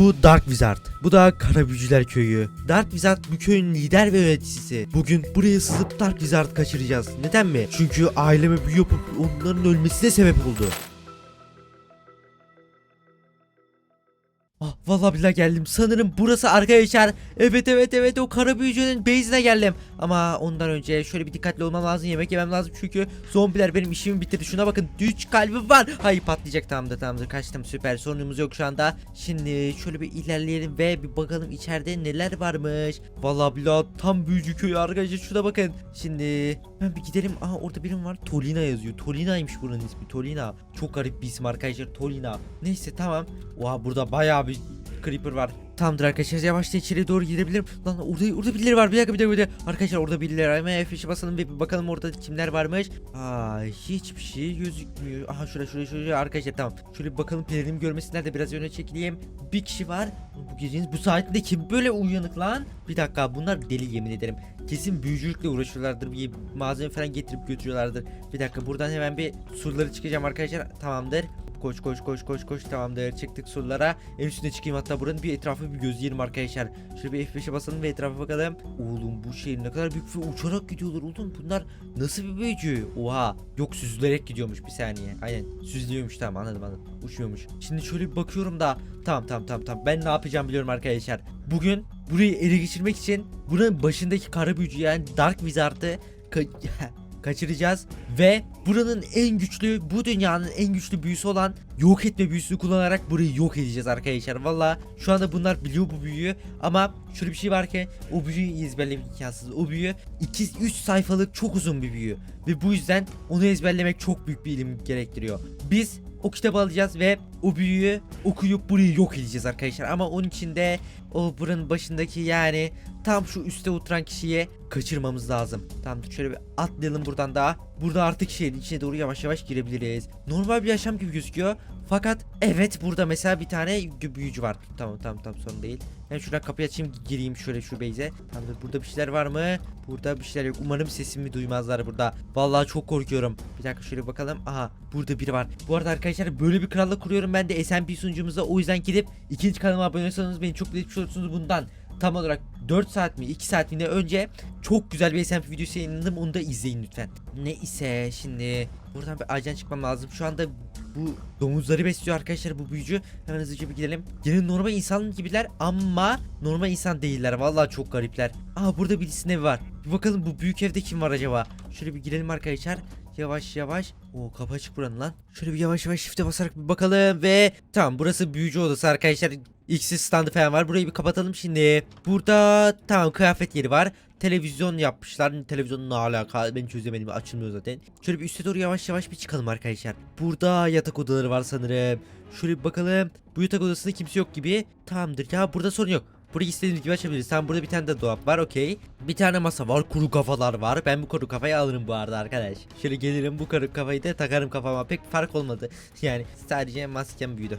Bu Dark Wizard. Bu da Kara Büyücüler Köyü. Dark Wizard bu köyün lider ve yöneticisi. Bugün buraya sızıp Dark Wizard kaçıracağız. Neden mi? Çünkü aileme büyü yapıp onların ölmesine sebep oldu. Ah vallahi billahi geldim. Sanırım burası arkadaşlar. Evet evet evet o kara büyücünün base'ine geldim. Ama ondan önce şöyle bir dikkatli olmam lazım. Yemek yemem lazım çünkü zombiler benim işimi bitirdi. Şuna bakın 3 kalbim var. Hayır patlayacak tamamdır tamamdır. Kaçtım süper. Sorunumuz yok şu anda. Şimdi şöyle bir ilerleyelim ve bir bakalım içeride neler varmış. Vallahi billahi tam büyücü köyü arkadaşlar. Şuna bakın. Şimdi ben bir gidelim. Aa orada birim var. Tolina yazıyor. Tolina'ymış buranın ismi. Tolina. Çok garip bir isim arkadaşlar. Tolina. Neyse tamam. Oha burada bayağı bir creeper var. Tamamdır arkadaşlar yavaşça içeri doğru girebilirim. Lan orada orada birileri var. Bir dakika bir dakika bir dakika. Arkadaşlar orada birileri var. Hemen F5'e basalım ve bir bakalım orada kimler varmış. Aa hiçbir şey gözükmüyor. Aha şurada şurada şurada arkadaşlar tamam. Şöyle bir bakalım pelerim görmesinler de biraz öne çekileyim. Bir kişi var. Bu gecenin bu saatinde kim böyle uyanık lan? Bir dakika bunlar deli yemin ederim. Kesin büyücülükle uğraşıyorlardır. Bir malzeme falan getirip götürüyorlardır. Bir dakika buradan hemen bir surları çıkacağım arkadaşlar. Tamamdır. Koş koş koş koş koş. Tamamdır çıktık surlara en üstüne çıkayım. Hatta buranın bir etrafı bir gözleyelim arkadaşlar. Şöyle bir F5'e basalım ve etrafa bakalım. Oğlum bu şehir ne kadar büyük ve uçarak gidiyorlar oğlum. Bunlar nasıl bir büyücü? Oha yok süzülerek gidiyormuş bir saniye. Aynen süzülüyormuş. Tamam anladım anladım. Uçmuyormuş şimdi şöyle bir bakıyorum da. Tamam tamam tamam tamam. Ben ne yapacağım biliyorum arkadaşlar. Bugün burayı ele geçirmek için buranın başındaki kara büyücü yani Dark Wizard'ı kaçıracağız ve buranın en güçlü bu dünyanın en güçlü büyüsü olan yok etme büyüsünü kullanarak burayı yok edeceğiz arkadaşlar. Valla şu anda bunlar biliyor bu büyüyü ama şöyle bir şey var ki o büyüyü ezberlemek imkansız. O büyü 2-3 sayfalık çok uzun bir büyü ve bu yüzden onu ezberlemek çok büyük bir ilim gerektiriyor. Biz o kitabı alacağız ve o büyüyü okuyup burayı yok edeceğiz arkadaşlar. Ama onun için de o buranın başındaki yani tam şu üstte oturan kişiyi kaçırmamız lazım. Tamam şöyle bir atlayalım buradan daha. Burada artık şehrin içine doğru yavaş yavaş girebiliriz. Normal bir yaşam gibi gözüküyor. Fakat evet burada mesela bir tane büyücü var. Tamam tamam tamam sorun değil. Ben şuradan kapıyı açayım gireyim şöyle şu beyze. Tamamdır burada bir şeyler var mı? Burada bir şeyler yok. Umarım sesimi duymazlar burada. Vallahi çok korkuyorum. Bir dakika şöyle bakalım. Aha burada biri var. Bu arada arkadaşlar böyle bir krallık kuruyorum ben de SMP sunucumuzda. O yüzden gidip ikinci kanalıma abone olursanız beni çok mutlu etmiş olursunuz bundan. Tam olarak 4 saat mi 2 saat mi ne önce çok güzel bir SMP videosu yayınladım onu da izleyin lütfen. Ne ise şimdi buradan bir ajan çıkmam lazım. Şu anda bu domuzları besliyor arkadaşlar bu büyücü. Hemen hızlıca bir gidelim. Yine normal insan gibiler ama normal insan değiller. Vallahi çok garipler. Aa burada birisinin evi var. Bir bakalım bu büyük evde kim var acaba? Şöyle bir girelim arkadaşlar. Yavaş yavaş. O kapı açık buranın lan. Şöyle bir yavaş yavaş shift'e basarak bir bakalım ve tamam burası büyücü odası arkadaşlar. X'siz standı falan var. Burayı bir kapatalım şimdi. Burada tamam kıyafet yeri var. Televizyon yapmışlar. Televizyonun ne alaka ben çözemedim açılmıyor zaten. Şöyle bir üste doğru yavaş yavaş bir çıkalım arkadaşlar. Burada yatak odaları var sanırım. Şöyle bir bakalım. Bu yatak odasında kimse yok gibi. Tamamdır ya burada sorun yok. Burayı istediğimiz gibi açabiliriz. Tamam burada bir tane de dolap var okey. Bir tane masa var. Kuru kafalar var. Ben bu kuru kafayı alırım bu arada arkadaş. Şöyle gelirim bu kuru kafayı da takarım kafama. Pek fark olmadı. Yani sadece maskem büyüdü.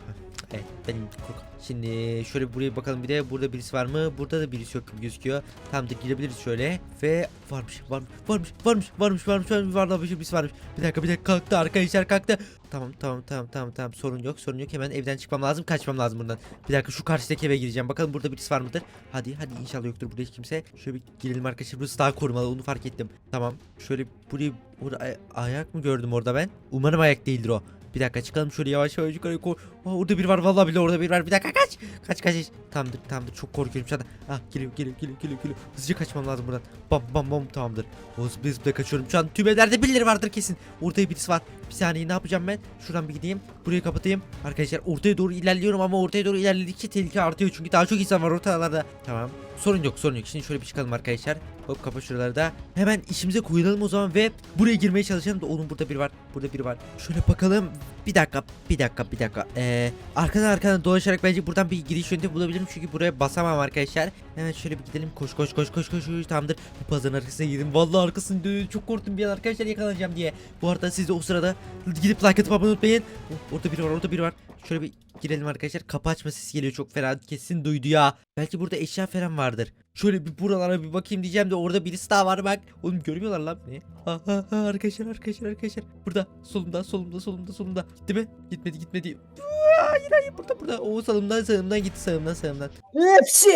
Evet benim kuru kafa. Şimdi şöyle buraya bakalım bir de burada birisi var mı? Burada da birisi yok gibi gözüküyor. Tamam da girebiliriz şöyle. Ve varmış varmış varmış varmış varmış varmış varmış varmış birisi varmış. Bir dakika bir dakika kalktı arkadaşlar kalktı. Tamam tamam tamam tamam tamam sorun yok sorun yok hemen evden çıkmam lazım kaçmam lazım buradan. Bir dakika şu karşıdaki eve gireceğim bakalım burada birisi var mıdır? Hadi hadi inşallah yoktur burada hiç kimse. Şöyle bir girelim arkadaşlar burası daha korumalı onu fark ettim. Tamam şöyle burayı orada ay- ayak mı gördüm orada ben? Umarım ayak değildir o. Bir dakika çıkalım şöyle yavaş yavaş yukarı koy. Aa, orada bir var vallahi bile orada bir var. Bir dakika kaç. Kaç kaç. Tamamdır tamamdır çok korkuyorum şu anda. Ah geliyor geliyor geliyor geliyor geliyor. Hızlıca kaçmam lazım buradan. Bam bam bam tamamdır. Zıplaya zıplaya kaçıyorum. Şu an tüm evlerde birileri vardır kesin. Orada birisi var. Bir saniye ne yapacağım ben? Şuradan bir gideyim. Burayı kapatayım. Arkadaşlar ortaya doğru ilerliyorum ama ortaya doğru ilerledikçe tehlike artıyor. Çünkü daha çok insan var ortalarda. Tamam. Sorun yok sorun yok. Şimdi şöyle bir çıkalım arkadaşlar. Hop kapa şuraları da. Hemen işimize koyulalım o zaman ve buraya girmeye çalışalım da oğlum burada biri var. Burada biri var. Şöyle bakalım. Bir dakika bir dakika bir dakika. Ee, arkadan arkadan dolaşarak bence buradan bir giriş yöntemi bulabilirim. Çünkü buraya basamam arkadaşlar. Hemen şöyle bir gidelim. Koş koş koş koş koş. Tamamdır. Bu pazarın arkasına girdim. Vallahi arkasını çok korktum bir an arkadaşlar yakalanacağım diye. Bu arada siz de o sırada gidip like atıp abone unutmayın. Oh, orada biri var orada biri var. Şöyle bir girelim arkadaşlar. Kapı açma sesi geliyor çok fena. Kesin duydu ya. Belki burada eşya falan vardır. Şöyle bir buralara bir bakayım diyeceğim de orada birisi daha var bak. Oğlum görmüyorlar lan beni. Ha, ha, ha, arkadaşlar arkadaşlar arkadaşlar. Burada solumda solumda solumda solumda. Gitti mi? Gitmedi gitmedi. hayır hayır burada burada. O sağımdan sağımdan gitti sağımdan sağımdan. Hepsi.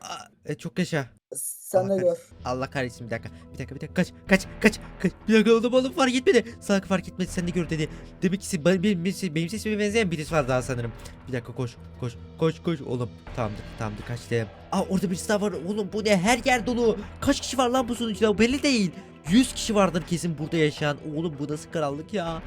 Aa, e, çok yaşa. Sen de gör. Allah kahretsin bir dakika. Bir dakika bir dakika kaç kaç kaç kaç. Bir dakika oğlum oğlum fark etmedi. Salak fark etmedi sen de gör dedi. Demek ki se- benim, benim, benim, sesime benzeyen birisi var daha sanırım. Bir dakika koş koş koş koş oğlum. Tamamdır tamamdır kaçtım. Aa orada birisi daha var oğlum bu ne her yer dolu. Kaç kişi var lan bu sunucuda belli değil. 100 kişi vardır kesin burada yaşayan. Oğlum bu nasıl krallık ya.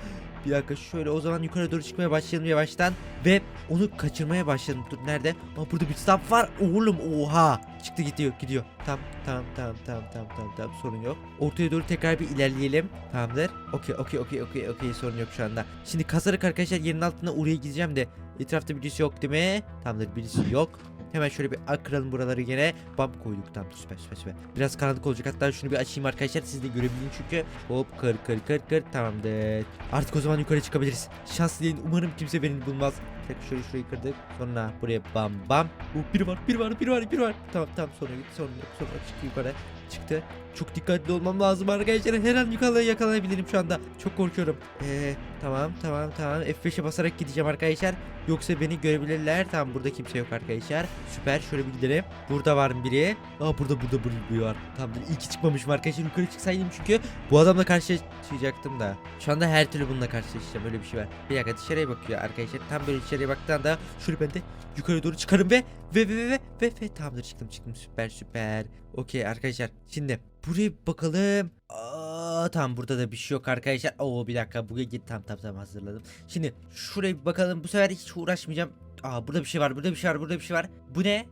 Bir dakika şöyle o zaman yukarı doğru çıkmaya başlayalım yavaştan. Ve onu kaçırmaya başladım. Dur nerede? Aa burada bir stop var. Oğlum oha. Çıktı gidiyor gidiyor. Tamam tamam tamam tamam tamam tamam tamam sorun yok. Ortaya doğru tekrar bir ilerleyelim. Tamamdır. Okey okey okey okey okey sorun yok şu anda. Şimdi kazarak arkadaşlar yerin altına oraya gideceğim de etrafta birisi yok değil mi? Tamamdır birisi yok. Hemen şöyle bir kıralım buraları gene. Bam koyduk tamam süper süper süper. Biraz karanlık olacak hatta şunu bir açayım arkadaşlar siz de görebilin çünkü. Hop kır kır kır kır tamamdır. Artık o zaman yukarı çıkabiliriz. Şanslı değilim umarım kimse beni bulmaz. Tek şöyle şurayı kırdık. Sonra buraya bam bam. Oh, biri var biri var biri var biri var. Tamam tamam sonra yok sonra sonra çıktı yukarı. Çıktı. Çok dikkatli olmam lazım arkadaşlar. Her an yukarıda yakalanabilirim şu anda. Çok korkuyorum. Ee, tamam tamam tamam. F5'e basarak gideceğim arkadaşlar. Yoksa beni görebilirler. Tamam burada kimse yok arkadaşlar. Süper. Şöyle bir gidelim. Burada var mı biri? Aa burada burada biri var. Tamamdır. İyi ki çıkmamışım arkadaşlar. Yukarı çıksaydım çünkü bu adamla karşılaşacaktım da. Şu anda her türlü bununla karşılaşacağım. Öyle bir şey var. Bir dakika dışarıya bakıyor arkadaşlar. Tam böyle dışarıya baktığında şöyle ben de yukarı doğru çıkarım ve ve ve ve ve ve, ve tamamdır çıktım çıktım süper süper. Okey arkadaşlar. Şimdi buraya bakalım. Aa, tamam burada da bir şey yok arkadaşlar. Oo bir dakika bu git tam tam tam hazırladım. Şimdi şuraya bir bakalım. Bu sefer hiç uğraşmayacağım. Aa burada bir şey var. Burada bir şey var. Burada bir şey var. Bu ne?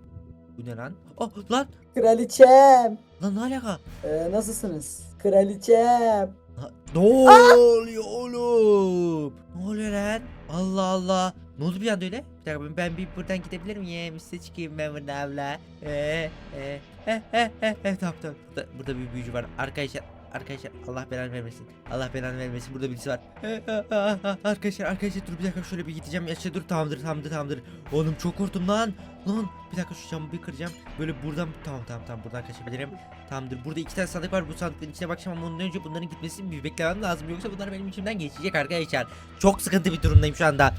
Bu ne lan? Oh lan. Kraliçem. Lan ne alaka? Ee, nasılsınız? Kraliçem. Ha- Ne oluyor oğlum? Ne oluyor lan? Allah Allah. Ne oldu bir anda öyle? Bir dakika ben- bir buradan gidebilir miyim? Size çıkayım ben buradan abla. Ee, e, eh, eh, eh, eh, tamam tamam. Burada, burada bir büyücü var. Arkadaşlar Arkadaşlar Allah belanı vermesin. Allah belanı vermesin. Burada birisi var. Ah, ah, Arkadaşlar arkadaşlar dur bir dakika şöyle bir gideceğim. Yaşa dur tamamdır tamamdır tamamdır. Oğlum çok korktum lan. Lan bir dakika şu camı bir kıracağım. Böyle buradan tamam tamam tamam buradan kaçabilirim. Tamamdır. Burada iki tane sandık var. Bu sandıkların içine bakacağım ama ondan önce bunların gitmesini bir beklemem lazım. Yoksa bunlar benim içimden geçecek arkadaşlar. Çok sıkıntı bir durumdayım şu anda.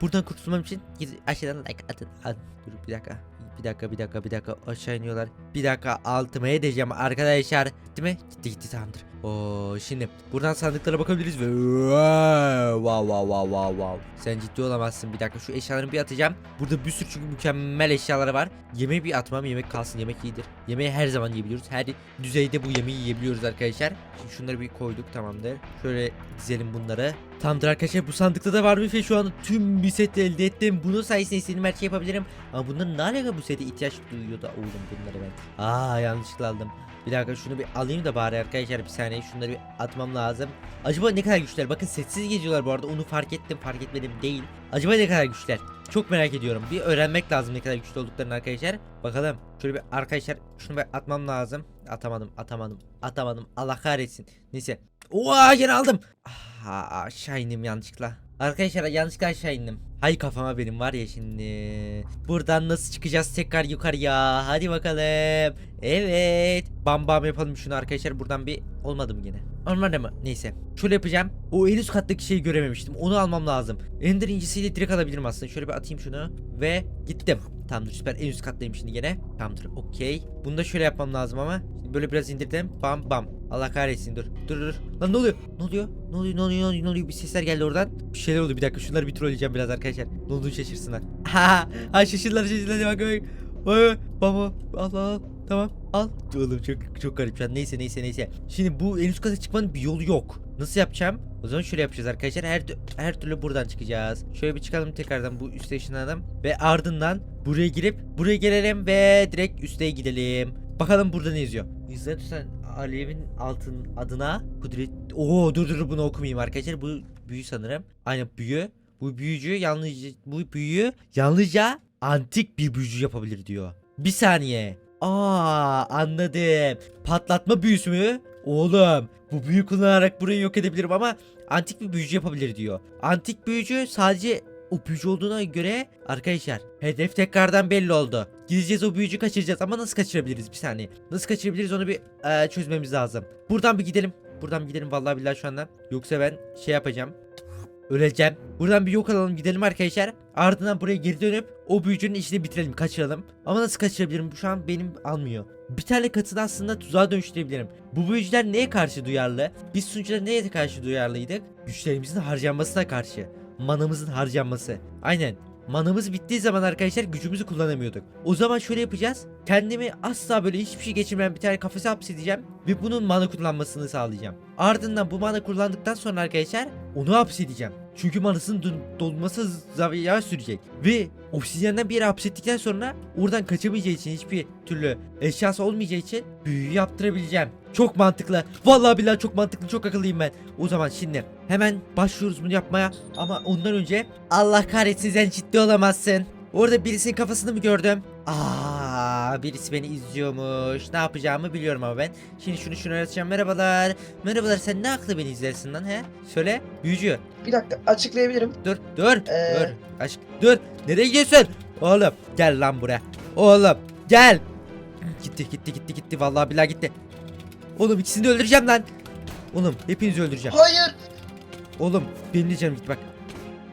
Buradan kurtulmam için aşağıdan like atın. At. Dur bir dakika. Bir dakika bir dakika bir dakika aşağı iniyorlar. Bir dakika altıma edeceğim arkadaşlar. Gitti mi? Gitti gitti tamamdır. Oo şimdi buradan sandıklara bakabiliriz ve wow wow wow wow wow. Sen ciddi olamazsın. Bir dakika şu eşyalarımı bir atacağım. Burada bir sürü çünkü mükemmel eşyaları var. Yemeği bir atmam. Yemek kalsın. Yemek iyidir. Yemeği her zaman yiyebiliyoruz. Her düzeyde bu yemeği yiyebiliyoruz arkadaşlar. Şimdi şunları bir koyduk tamamdır. Şöyle dizelim bunları. Tamamdır arkadaşlar bu sandıkta da var bir şey şu anda tüm bir set elde ettim. Bunun sayesinde istediğim her şeyi yapabilirim. Ama bunların ne alaka bu sete ihtiyaç duyuyor da oğlum bunları ben. Aa yanlışlıkla aldım. Bir dakika şunu bir alayım da bari arkadaşlar bir saniye şunları bir atmam lazım. Acaba ne kadar güçler? Bakın setsiz geziyorlar bu arada onu fark ettim fark etmedim değil. Acaba ne kadar güçler? Çok merak ediyorum. Bir öğrenmek lazım ne kadar güçlü olduklarını arkadaşlar. Bakalım. Şöyle bir arkadaşlar şunu bir atmam lazım. Atamadım atamadım atamadım. Allah kahretsin. Neyse. Oha gene aldım. Aha, aşağı indim yanlışlıkla. Arkadaşlar yanlışlıkla aşağı indim. Hay kafama benim var ya şimdi. Buradan nasıl çıkacağız tekrar yukarıya? Hadi bakalım. Evet. Bam bam yapalım şunu arkadaşlar. Buradan bir olmadı mı yine? Olmadı mı? Neyse. Şöyle yapacağım. O en üst kattaki şeyi görememiştim. Onu almam lazım. Ender incisiyle direkt alabilirim aslında. Şöyle bir atayım şunu. Ve gittim. Tamamdır süper. En üst kattayım şimdi gene. Tamamdır. Okey. Bunu da şöyle yapmam lazım ama. Şimdi böyle biraz indirdim. Bam bam. Allah kahretsin dur. Dur dur. Lan ne oluyor? Ne oluyor? Ne oluyor? Ne oluyor? Ne oluyor? Ne oluyor? Bir sesler geldi oradan. Bir şeyler oldu. Bir dakika şunları bir trolleyeceğim biraz arkadaşlar. Ne olduğunu şaşırsınlar. Ha ha şaşırdılar şaşırdılar. Bak bak. Vay, Baba al al. Tamam al. Oğlum çok çok garip şu an. Neyse neyse neyse. Şimdi bu en üst kata çıkmanın bir yolu yok. Nasıl yapacağım? O zaman şöyle yapacağız arkadaşlar. Her her türlü buradan çıkacağız. Şöyle bir çıkalım tekrardan bu üste ışınlanalım. Ve ardından buraya girip buraya gelelim ve direkt üste gidelim. Bakalım burada ne yazıyor. İzle tutan Alev'in altın adına kudret... Oo dur dur bunu okumayayım arkadaşlar. Bu büyü sanırım. Aynen büyü. Bu büyücü yalnızca bu büyüyü yalnızca antik bir büyücü yapabilir diyor. Bir saniye. Aa anladım. Patlatma büyüsü mü? Oğlum bu büyü kullanarak burayı yok edebilirim ama antik bir büyücü yapabilir diyor. Antik büyücü sadece o büyücü olduğuna göre arkadaşlar hedef tekrardan belli oldu. Gideceğiz o büyücü kaçıracağız ama nasıl kaçırabiliriz bir saniye. Nasıl kaçırabiliriz onu bir e, çözmemiz lazım. Buradan bir gidelim. Buradan bir gidelim vallahi billahi şu anda. Yoksa ben şey yapacağım. Öleceğim. Buradan bir yok alalım gidelim arkadaşlar. Ardından buraya geri dönüp o büyücünün işini bitirelim kaçıralım. Ama nasıl kaçırabilirim şu an benim almıyor. Bir tane katını aslında tuzağa dönüştürebilirim. Bu büyücüler neye karşı duyarlı? Biz sunucular neye karşı duyarlıydık? Güçlerimizin harcanmasına karşı. Manamızın harcanması. Aynen. Manamız bittiği zaman arkadaşlar gücümüzü kullanamıyorduk. O zaman şöyle yapacağız. Kendimi asla böyle hiçbir şey geçirmeyen bir tane kafese hapsedeceğim. Ve bunun mana kullanmasını sağlayacağım. Ardından bu mana kullandıktan sonra arkadaşlar onu hapsedeceğim. Çünkü manasının dolması z- yavaş sürecek. Ve obsidyenden bir yere hapsettikten sonra oradan kaçamayacağı için hiçbir türlü eşyası olmayacağı için büyü yaptırabileceğim. Çok mantıklı. Vallahi billahi çok mantıklı, çok akıllıyım ben. O zaman şimdi hemen başlıyoruz bunu yapmaya. Ama ondan önce Allah kahretsin sen ciddi olamazsın. Orada birisinin kafasını mı gördüm? Aa, birisi beni izliyormuş. Ne yapacağımı biliyorum ama ben. Şimdi şunu şunu açacağım. Merhabalar. Merhabalar sen ne aklı beni izlersin lan he? Söyle. Büyücü. Bir dakika açıklayabilirim. Dur dur Ee? dur. Aşk dur. Nereye gidiyorsun? Oğlum gel lan buraya. Oğlum gel. Gitti gitti gitti gitti. Vallahi billahi gitti. Oğlum ikisini de öldüreceğim lan. Oğlum hepinizi öldüreceğim. Hayır. Oğlum benim de canım gitti bak.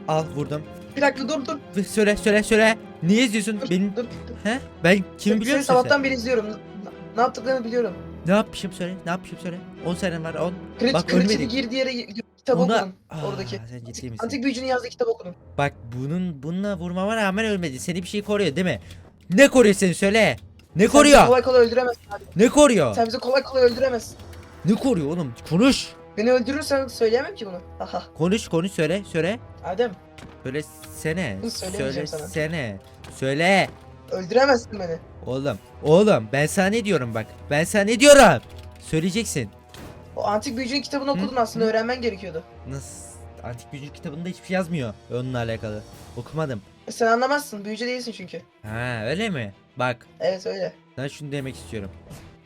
Al vurdum. Bir dakika dur dur. Söyle söyle söyle. Niye izliyorsun? Dur, Benim dur, dur. He? Ben kimi Seni- biliyor Seni sabahtan beri izliyorum. Ne, ne yaptıklarını biliyorum. Ne yapmışım söyle. Ne yapmışım söyle. 10 senem var 10. Kredi, Bak, krediçeli ölmedik. girdiği yere kitap Ona- okudum. Aa, oradaki. Sen ciddi misin? Antik büyücünün yazdığı kitap okudum. Bak bunun bununla vurmama rağmen ölmedi. Seni bir şey koruyor değil mi? Ne koruyor seni söyle. Ne Sen bizi koruyor? kolay kolay öldüremezsin abi. Ne koruyor? Sen bizi kolay kolay öldüremezsin. Ne koruyor oğlum? Konuş. Beni öldürürsen söyleyemem ki bunu. Aha. Konuş konuş söyle söyle. Adem Söyle sene. Bunu söyleyemeyeceğim sana. Söylesene. Söyle. Öldüremezsin beni. Oğlum. Oğlum ben sana ne diyorum bak. Ben sana ne diyorum? Söyleyeceksin. O antik büyücünün kitabını Hı? okudun aslında Hı? öğrenmen gerekiyordu. Nasıl? Antik büyücü kitabında hiçbir şey yazmıyor. Onunla alakalı. Okumadım. E Sen anlamazsın. Büyücü değilsin çünkü. Ha öyle mi? Bak. Evet öyle. Ben şunu demek istiyorum.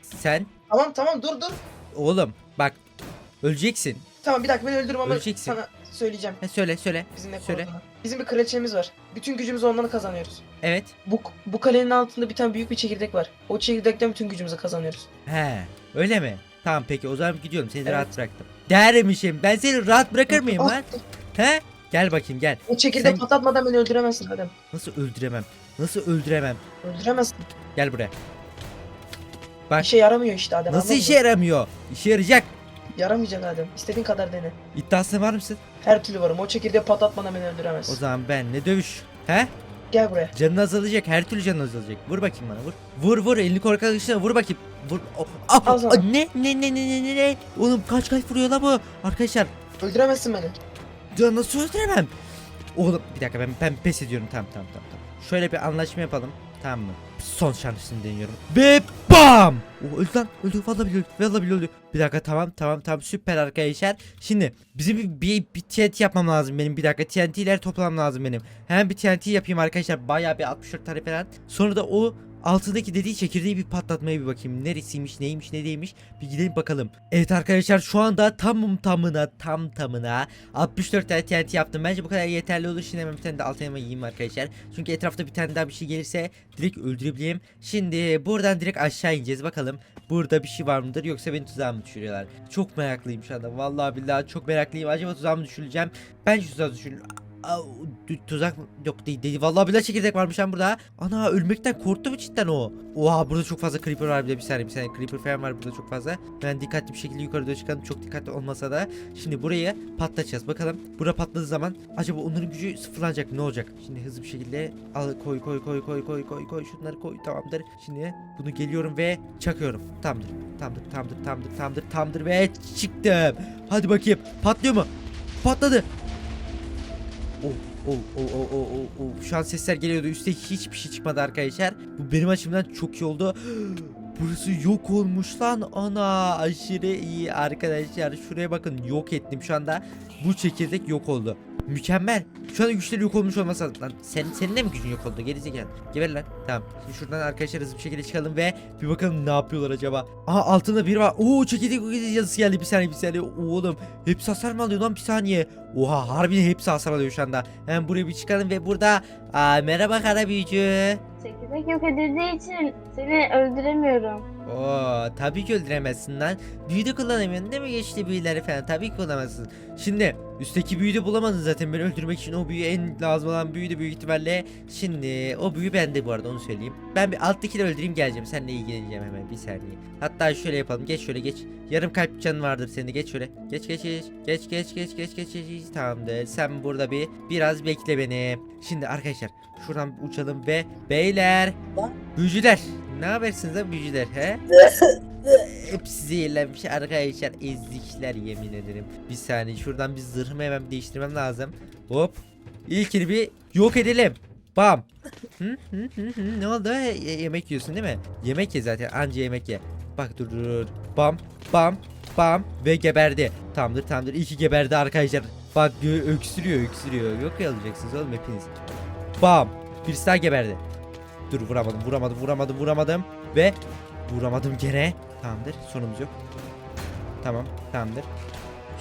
Sen Tamam tamam dur dur. oğlum bak öleceksin. Tamam bir dakika beni öldürürüm ama Öleceksin. sana söyleyeceğim. Ha, söyle söyle. Bizim ne Söyle. koruduğunu. Bizim bir kraliçemiz var. Bütün gücümüzü ondan kazanıyoruz. Evet. Bu, bu kalenin altında bir tane büyük bir çekirdek var. O çekirdekten bütün gücümüzü kazanıyoruz. He öyle mi? Tamam peki o zaman gidiyorum seni Evet. rahat bıraktım. Dermişim ben seni rahat bırakır mıyım Ah, lan? He? Gel bakayım gel. O çekirdeği Sen- patlatmadan beni öldüremezsin Adem. Nasıl öldüremem? Nasıl öldüremem? Öldüremezsin. Gel buraya. Bak. İşe yaramıyor işte Adem. Nasıl işe mı? yaramıyor? İşe yarayacak. Yaramayacak Adem. İstediğin kadar dene. İddiasına var mısın? Her türlü varım. O çekirdeği patlatmadan beni O öldüremezsin. zaman ben ne dövüş? He? Gel buraya. Canın azalacak. Her türlü canın azalacak. Vur bakayım bana vur. Vur vur elini korkak dışına vur bakayım. Vur. Oh, ah, Al sana. ah, ne ne ne ne ne ne ne? Oğlum kaç kaç vuruyor la bu? Arkadaşlar Öldüremezsin beni. Ya nasıl öldüremem? Oğlum bir dakika ben ben pes ediyorum. Tamam tamam tamam. tamam. Şöyle bir anlaşma yapalım. Tamam mı? Son şansını deniyorum. Ve bam! O öldü lan. Öldü. Vallahi bile öldü. Vallahi bile öldü. Bir dakika tamam tamam tamam süper arkadaşlar. Şimdi bizim bir, bir, bir TNT yapmam lazım benim. Bir dakika TNT'ler toplamam lazım benim. Hemen bir TNT yapayım arkadaşlar. Bayağı bir 64 tane falan. Sonra da o altındaki dediği çekirdeği bir patlatmaya bir bakayım. Neresiymiş, neymiş, ne değilmiş. Bir gidelim bakalım. Evet arkadaşlar şu anda tamım tamına tam tamına 64 tane TNT yaptım. Bence bu kadar yeterli olur. Şimdi hemen bir tane de alt elma yiyeyim arkadaşlar. Çünkü etrafta bir tane daha bir şey gelirse direkt öldürebileyim. Şimdi buradan direkt aşağı ineceğiz. Bakalım burada bir şey var mıdır yoksa beni tuzağa mı düşürüyorlar? Çok meraklıyım şu anda. Vallahi billahi çok meraklıyım. Acaba tuzağa mı düşürüleceğim? Bence tuzağa düşürül. Aa, tu- tuzak? Yok değil, değil. Vallahi billahi çekirdek varmış lan burada. Ana ölmekten korktu mu cidden o? Oha burada çok fazla creeper var bir de bir saniye bir saniye creeper falan var burada çok fazla. Ben dikkatli bir şekilde yukarı doğru çıkalım çok dikkatli olmasa da. Şimdi burayı patlatacağız bakalım. Bura patladığı zaman acaba onların gücü sıfırlanacak ne olacak? Şimdi hızlı bir şekilde al koy koy koy koy koy koy koy şunları koy tamamdır. Şimdi bunu geliyorum ve çakıyorum. Tamamdır. Tamamdır tamamdır tamamdır tamamdır tamamdır ve çıktım. Hadi bakayım patlıyor mu? Patladı. Oh oh oh oh oh oh oh. Şu an sesler geliyordu. Üstte hiçbir şey çıkmadı arkadaşlar. Bu benim açımdan çok iyi oldu. Burası yok olmuş lan ana aşırı iyi arkadaşlar şuraya bakın yok ettim şu anda bu çekirdek yok oldu mükemmel. Şu anda güçleri yok olmuş olmasa lan sen, senin de mi gücün yok oldu? Gerizekalı. Geber lan. Tamam. Şimdi şuradan arkadaşlar hızlı bir şekilde çıkalım ve bir bakalım ne yapıyorlar acaba. Aha altında biri var. Oo çekirdek yazısı geldi. Bir saniye bir saniye. Oğlum hepsi hasar mı alıyor lan? Bir saniye. Oha harbiden hepsi hasar alıyor şu anda. Hemen buraya bir çıkalım ve burada Aa, merhaba kara büyücü. Çekirdek yok edildiği için seni öldüremiyorum. Oo, tabii ki öldüremezsin lan. Büyü de kullanamıyorsun değil mi geçti büyüleri falan? Tabii ki kullanamazsın. Şimdi üstteki büyü de bulamadın zaten. Beni öldürmek için o büyü en lazım olan büyü büyük ihtimalle. Şimdi o büyü bende bu arada onu söyleyeyim. Ben bir alttakini öldüreyim geleceğim. Seninle ilgileneceğim hemen bir saniye. Hatta şöyle yapalım. Geç şöyle geç. Yarım kalp canı vardır senin. Geç şöyle. Geç geç geç. Geç geç geç geç geç geç. geç. Tamamdır. Sen burada bir biraz bekle beni. Şimdi arkadaşlar şuradan bir uçalım ve beyler büyücüler ne habersiniz lan büyücüler he? Hepsi zehirlenmiş arkadaşlar ezikler yemin ederim. Bir saniye şuradan bir zırhımı hemen değiştirmem lazım. Hop. İlkini bir yok edelim. Bam. Hı, hı, hı, hı. Ne oldu? Ye- yemek yiyorsun değil mi? Yemek ye zaten anca yemek ye. Bak dur dur dur. Bam bam bam ve geberdi. Tamamdır tamamdır. İyi ki geberdi arkadaşlar. Bak öksürüyor öksürüyor. Yok alacaksınız oğlum hepiniz. Bam. Birisi daha geberdi. Dur vuramadım vuramadım vuramadım vuramadım. Ve vuramadım gene. Tamamdır sorunumuz yok. Tamam tamamdır.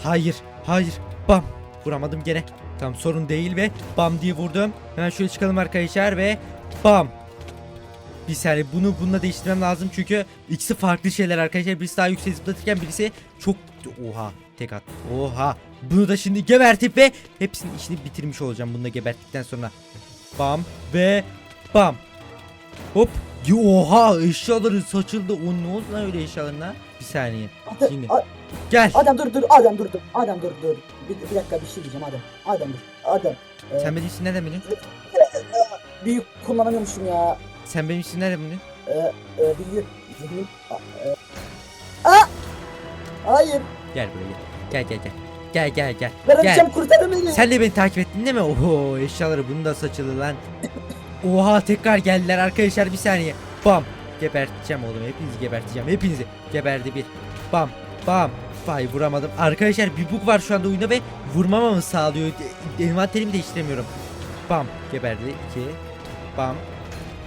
Hayır hayır bam. Vuramadım gene. Tamam sorun değil ve bam diye vurdum. Hemen şöyle çıkalım arkadaşlar ve bam. Bir saniye bunu bununla değiştirmem lazım çünkü ikisi farklı şeyler arkadaşlar. Birisi daha yüksek zıplatırken birisi çok oha tek at. Oha. Bunu da şimdi gebertip ve hepsinin işini bitirmiş olacağım bunu geberttikten sonra. Bam ve bam. Hop. Oha eşyaları saçıldı. O ne oldu lan öyle eşyalarına? Bir saniye. Adam, Şimdi. A- Gel. Adem dur dur Adem dur dur. Adem dur dur. Bir, bir dakika bir şey diyeceğim Adem. Adem dur. Adem. Ee, Sen benim için nereden biliyorsun? büyük kullanamıyormuşum ya. Sen benim için nereden biliyorsun? Ee, e, büyük. Zihnim. A- e. Aa! Hayır. Gel buraya gel. Gel gel gel. Gel gel gel. Vereceğim kurtarın beni. Sen de beni takip ettin değil mi? Oho eşyaları bunu da saçılı lan. Oha tekrar geldiler arkadaşlar bir saniye. Bam. Geberteceğim oğlum hepinizi geberteceğim hepinizi. Geberdi bir. Bam bam. Vay vuramadım. Arkadaşlar bir bug var şu anda oyunda ve vurmamamı sağlıyor. Envanterimi değiştiremiyorum. Bam geberdi. iki. Bam.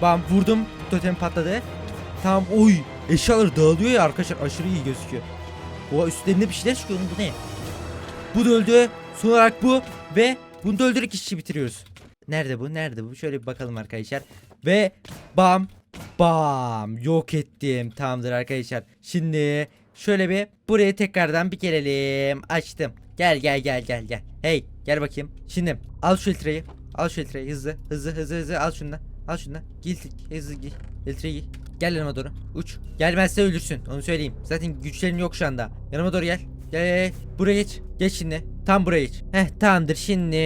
Bam vurdum. Totem patladı. Tamam oy. Eşyaları dağılıyor ya arkadaşlar aşırı iyi gözüküyor. Oha üstlerinde bir şeyler çıkıyor oğlum bu ne? Bu da öldü. Son olarak bu ve bunu da öldürerek işi bitiriyoruz. Nerede bu? Nerede bu? Şöyle bir bakalım arkadaşlar. Ve bam bam yok ettim. Tamamdır arkadaşlar. Şimdi şöyle bir buraya tekrardan bir gelelim. Açtım. Gel gel gel gel gel. Hey gel bakayım. Şimdi al şu filtreyi. Al şu filtreyi hızlı hızlı hızlı hızlı al şunu da. Al şunu da. Gil hızlı gil. Filtreyi gil. Gel yanıma doğru. Uç. Gelmezse ölürsün. Onu söyleyeyim. Zaten güçlerin yok şu anda. Yanıma doğru gel. Gel. Buraya geç. Geç şimdi. Tam buraya geç. Heh tamamdır. Şimdi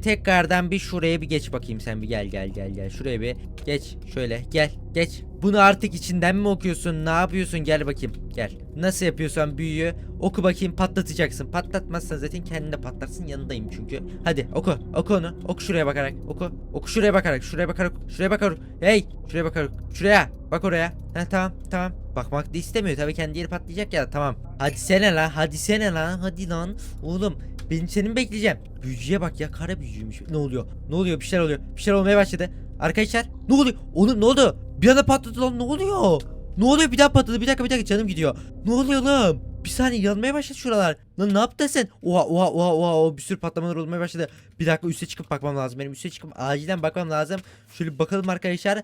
tekrardan bir şuraya bir geç bakayım sen bir gel gel gel gel. Şuraya bir geç. Şöyle gel. Geç. Bunu artık içinden mi okuyorsun? Ne yapıyorsun? Gel bakayım. Gel. Nasıl yapıyorsan büyüyü oku bakayım patlatacaksın. Patlatmazsan zaten kendin de patlarsın yanındayım çünkü. Hadi oku. Oku onu. Oku şuraya bakarak. Oku. Oku şuraya bakarak. Şuraya bakarak. Şuraya bakarak. Hey. Şuraya bakarak. Şuraya. Bak oraya. Heh tamam tamam. Bakmak da istemiyor. Tabii kendi yeri patlayacak ya. Tamam. Hadi sene lan. Hadi sene lan. Hadi lan. Oğlum benim seni mi bekleyeceğim? Büyücüye bak ya. Kara büyücüymüş. Ne oluyor? Ne oluyor? Bir şeyler oluyor. Bir şeyler olmaya başladı. Arkadaşlar ne oluyor? Oğlum ne oldu? Bir anda patladı lan. Ne oluyor? Ne oluyor? Bir daha patladı. Bir dakika bir dakika canım gidiyor. Ne oluyor lan? Bir saniye yanmaya başladı şuralar. Lan ne yaptın sen? Oha oha oha oha oha bir sürü patlamalar olmaya başladı. Bir dakika üste çıkıp bakmam lazım. Benim üste çıkıp acilen bakmam lazım. Şöyle bakalım arkadaşlar.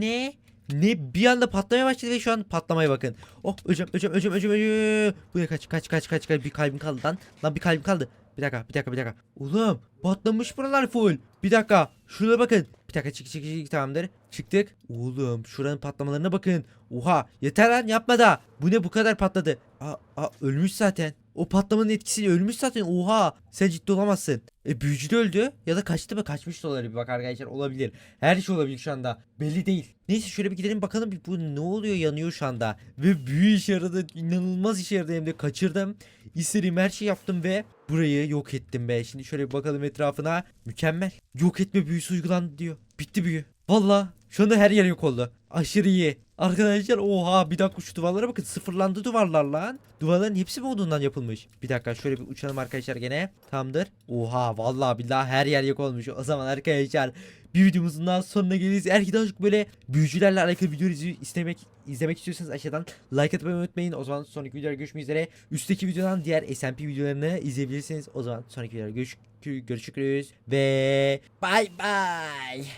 Ne? Ne bir anda patlamaya başladı ve şu an patlamaya bakın. Oh öleceğim öleceğim öleceğim öleceğim öleceğim. Buraya kaç kaç kaç kaç kaç bir kalbim kaldı lan. Lan bir kalbim kaldı. Bir dakika bir dakika bir dakika. Oğlum patlamış buralar full. Bir dakika şuraya bakın. Bir dakika çık çık çık tamamdır. Çıktık. Oğlum şuranın patlamalarına bakın. Oha yeter lan yapma da. Bu ne bu kadar patladı. Aa, aa ölmüş zaten. O patlamanın etkisiyle ölmüş zaten. Oha sen ciddi olamazsın. E büyücü de öldü. Ya da kaçtı mı? Kaçmış da olabilir. Bak arkadaşlar olabilir. Her şey olabilir şu anda. Belli değil. Neyse şöyle bir gidelim bakalım. Bu ne oluyor yanıyor şu anda. Ve büyü işe yaradı. İnanılmaz işe yaradı hem de kaçırdım. İstediğim her şeyi yaptım ve burayı yok ettim be. Şimdi şöyle bir bakalım etrafına. Mükemmel. Yok etme büyüsü uygulandı diyor. Bitti büyü. Valla şu anda her yer yok oldu. Aşırı iyi. Arkadaşlar oha bir dakika şu duvarlara bakın sıfırlandı duvarlar lan. Duvarların hepsi mi odundan yapılmış? Bir dakika şöyle bir uçalım arkadaşlar gene. Tamamdır. Oha vallahi billahi her yer yok olmuş. O zaman arkadaşlar bir videomuzun daha sonuna geliriz. Eğer ki daha çok böyle büyücülerle alakalı video istemek izlemek istiyorsanız aşağıdan like atmayı unutmayın. O zaman sonraki videoda görüşmek üzere. Üstteki videodan diğer SMP videolarını izleyebilirsiniz. O zaman sonraki videoda görüş görüşürüz ve bay bay.